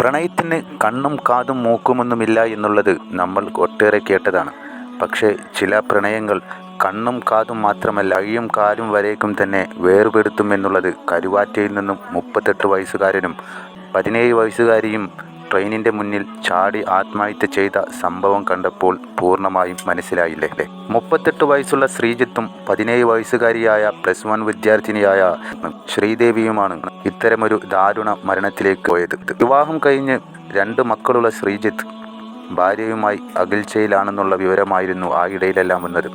പ്രണയത്തിന് കണ്ണും കാതും മൂക്കുമൊന്നുമില്ല എന്നുള്ളത് നമ്മൾ ഒട്ടേറെ കേട്ടതാണ്. പക്ഷേ ചില പ്രണയങ്ങൾ കണ്ണും കാതും മാത്രമല്ല കൈയും കാലും വരേക്കും തന്നെ വേർപെടുത്തുമെന്നുള്ളത് കരുവാറ്റയിൽ നിന്നും മുപ്പത്തെട്ട് വയസ്സുകാരനും പതിനേഴ് വയസ്സുകാരിയും ട്രെയിനിന്റെ മുന്നിൽ ചാടി ആത്മഹത്യ ചെയ്ത സംഭവം കണ്ടപ്പോൾ പൂർണമായും മനസ്സിലായില്ലേ? മുപ്പത്തെട്ട് വയസ്സുള്ള ശ്രീജിത്തും പതിനേഴ് വയസ്സുകാരിയായ പ്ലസ് വൺ വിദ്യാർത്ഥിനിയായ ശ്രീദേവിയുമാണ് ഇത്തരമൊരു ദാരുണ മരണത്തിലേക്ക് പോയത്. വിവാഹം കഴിഞ്ഞ് രണ്ട് മക്കളുള്ള ശ്രീജിത്ത് ഭാര്യയുമായി അകൽച്ചയിലാണെന്നുള്ള വിവരമായിരുന്നു ആ ഇടയിലെല്ലാം വന്നത്.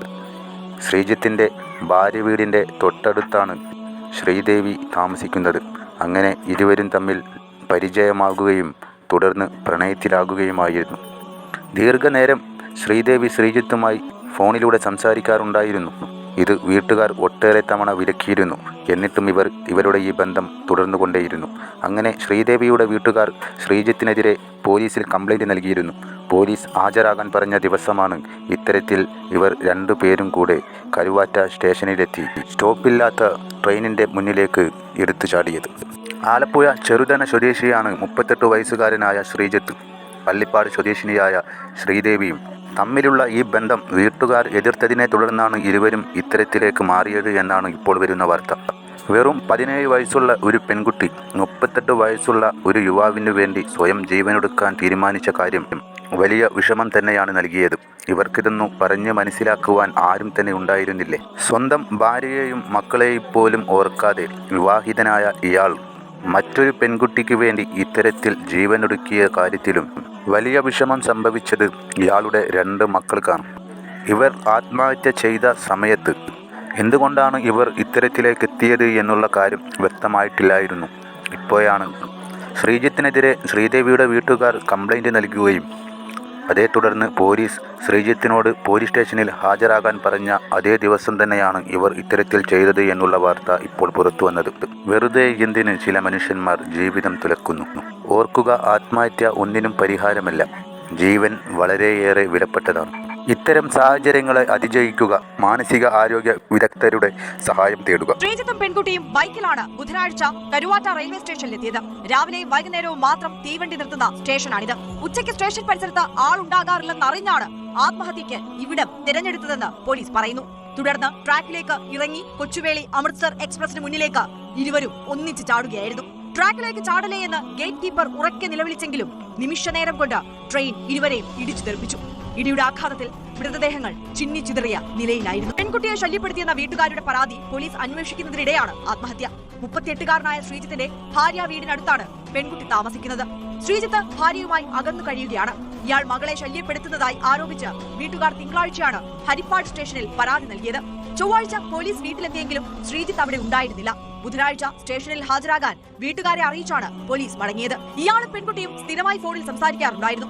ശ്രീജിത്തിന്റെ ഭാര്യ വീടിന്റെ തൊട്ടടുത്താണ് ശ്രീദേവി താമസിക്കുന്നത്. അങ്ങനെ ഇരുവരും തമ്മിൽ പരിചയമാകുകയും തുടർന്ന് പ്രണയത്തിലാകുകയുമായിരുന്നു. ദീർഘനേരം ശ്രീദേവി ശ്രീജിത്തുമായി ഫോണിലൂടെ സംസാരിക്കാറുണ്ടായിരുന്നു. ഇത് വീട്ടുകാർ ഒട്ടേറെ തവണ വിലക്കിയിരുന്നു. എന്നിട്ടും ഇവർ ഇവരുടെ ഈ ബന്ധം തുടർന്നുകൊണ്ടേയിരുന്നു. അങ്ങനെ ശ്രീദേവിയുടെ വീട്ടുകാർ ശ്രീജിത്തിനെതിരെ പോലീസിൽ കംപ്ലൈന്റ് നൽകിയിരുന്നു. പോലീസ് ഹാജരാകാൻ പറഞ്ഞ ദിവസമാണ് ഇത്തരത്തിൽ ഇവർ രണ്ടു പേരും കൂടെ കരുവാറ്റ സ്റ്റേഷനിലെത്തി. സ്റ്റോപ്പില്ലാത്ത ട്രെയിനിന്റെ മുന്നിലേക്ക് എടുത്തു ചാടിയത് ആലപ്പുഴ ചെറുതന സ്വദേശിയാണ് മുപ്പത്തെട്ട് വയസ്സുകാരനായ ശ്രീജിത്ത്. പള്ളിപ്പാട് സ്വദേശിനിയായ ശ്രീദേവിയും തമ്മിലുള്ള ഈ ബന്ധം വീട്ടുകാർ എതിർത്തതിനെ തുടർന്നാണ് ഇരുവരും ഇത്തരത്തിലേക്ക് മാറിയത് എന്നാണ് ഇപ്പോൾ വരുന്ന വാർത്ത. വെറും പതിനേഴ് വയസ്സുള്ള ഒരു പെൺകുട്ടി മുപ്പത്തെട്ട് വയസ്സുള്ള ഒരു യുവാവിനു വേണ്ടി സ്വയം ജീവനൊടുക്കാൻ തീരുമാനിച്ച കാര്യം വലിയ വിഷമം തന്നെയാണ് നൽകിയത്. ഇവർക്കിതൊന്നും പറഞ്ഞ് മനസ്സിലാക്കുവാൻ ആരും തന്നെ ഉണ്ടായിരുന്നില്ലേ? സ്വന്തം ഭാര്യയെയും മക്കളെയും പോലും ഓർക്കാതെ വിവാഹിതനായ ഇയാൾ മറ്റൊരു പെൺകുട്ടിക്ക് വേണ്ടി ഇത്തരത്തിൽ ജീവനൊടുക്കിയ കാര്യത്തിലും വലിയ വിഷമം സംഭവിച്ചത് ഇയാളുടെ രണ്ട് മക്കൾക്കാണ്. ഇവർ ആത്മഹത്യ ചെയ്ത സമയത്ത് എന്തുകൊണ്ടാണ് ഇവർ ഇത്തരത്തിലേക്ക് എത്തിയത് എന്നുള്ള കാര്യം വ്യക്തമായിട്ടില്ലായിരുന്നു. ഇപ്പോഴാണ് ശ്രീജിത്തിനെതിരെ ശ്രീദേവിയുടെ വീട്ടുകാർ കംപ്ലൈന്റ് നൽകുകയും അതേ തുടർന്ന് പോലീസ് ശ്രീജിത്തിനോട് പോലീസ് സ്റ്റേഷനിൽ ഹാജരാകാൻ പറഞ്ഞ അതേ ദിവസം തന്നെയാണ് ഇവർ ഇത്തരത്തിൽ ചെയ്തത് എന്നുള്ള വാർത്ത ഇപ്പോൾ പുറത്തു വന്നത്. വെറുതെ എന്തിന് ചില മനുഷ്യന്മാർ ജീവിതം തുലക്കുന്നു? ഓർക്കുക ആത്മഹത്യ ഒന്നിനും പരിഹാരമല്ല. ജീവൻ വളരെയേറെ വിലപ്പെട്ടതാണ്. ഇത്തരം സാഹചര്യങ്ങളെ അതിജയിക്കുക. മാനസിക ആരോഗ്യ വിദഗ്ധരുടെ സഹായം തേടുക. ശ്രീജിത്തും പെൺകുട്ടിയും ബൈക്കിലാണ് ബുധനാഴ്ച കരുവാറ്റ റെയിൽവേ സ്റ്റേഷനിൽ എത്തിയത് രാവിലെയും വൈകുന്നേരവും മാത്രം തീവണ്ടി നിർത്തുന്ന സ്റ്റേഷനാണിത്. ഉച്ചയ്ക്ക് സ്റ്റേഷൻ പരിസരത്ത് ആളുണ്ടാകാറില്ലെന്നറിഞ്ഞാണ് ആത്മഹത്യക്ക് ഇവിടം തിരഞ്ഞെടുത്തതെന്ന് പോലീസ് പറയുന്നു. തുടർന്ന് ട്രാക്കിലേക്ക് ഇറങ്ങി കൊച്ചുവേളി അമൃത്സർ എക്സ്പ്രസിന് മുന്നിലേക്ക് ഇരുവരും ഒന്നിച്ച് ചാടുകയായിരുന്നു. ട്രാക്കിലേക്ക് ചാടലേ എന്ന് ഗേറ്റ് കീപ്പർ ഉറക്കെ നിലവിളിച്ചെങ്കിലും നിമിഷനേരം കൊണ്ട് ട്രെയിൻ ഇരുവരെയും ഇടിച്ചു തെറിപ്പിച്ചു. ഇടിയുടെ ആഘാതത്തിൽ മൃതദേഹങ്ങൾ ചിന്നിച്ചിതറിയ നിലയിലായിരുന്നു. പെൺകുട്ടിയെ ശല്യപ്പെടുത്തിയെന്ന വീട്ടുകാരുടെ പരാതി പോലീസ് അന്വേഷിക്കുന്നതിനിടെയാണ് ആത്മഹത്യ. മുപ്പത്തിയെട്ടുകാരനായ ശ്രീജിത്തിന്റെ ഭാര്യ വീടിനടുത്താണ് പെൺകുട്ടി താമസിക്കുന്നത്. ശ്രീജിത്ത് ഭാര്യയുമായി അകന്നു കഴിയുകയാണ്. ഇയാൾ മകളെ ശല്യപ്പെടുത്തുന്നതായി ആരോപിച്ച് വീട്ടുകാർ തിങ്കളാഴ്ചയാണ് ഹരിപ്പാട് സ്റ്റേഷനിൽ പരാതി നൽകിയത്. ചൊവ്വാഴ്ച പോലീസ് വീട്ടിലെത്തിയെങ്കിലും ശ്രീജിത്ത് അവിടെ ഉണ്ടായിരുന്നില്ല. ബുധനാഴ്ച സ്റ്റേഷനിൽ ഹാജരാകാൻ വീട്ടുകാരെ അറിയിച്ചാണ് പോലീസ് മടങ്ങിയത്. ഇയാളും പെൺകുട്ടിയും സ്ഥിരമായി ഫോണിൽ സംസാരിക്കാറുണ്ടായിരുന്നു.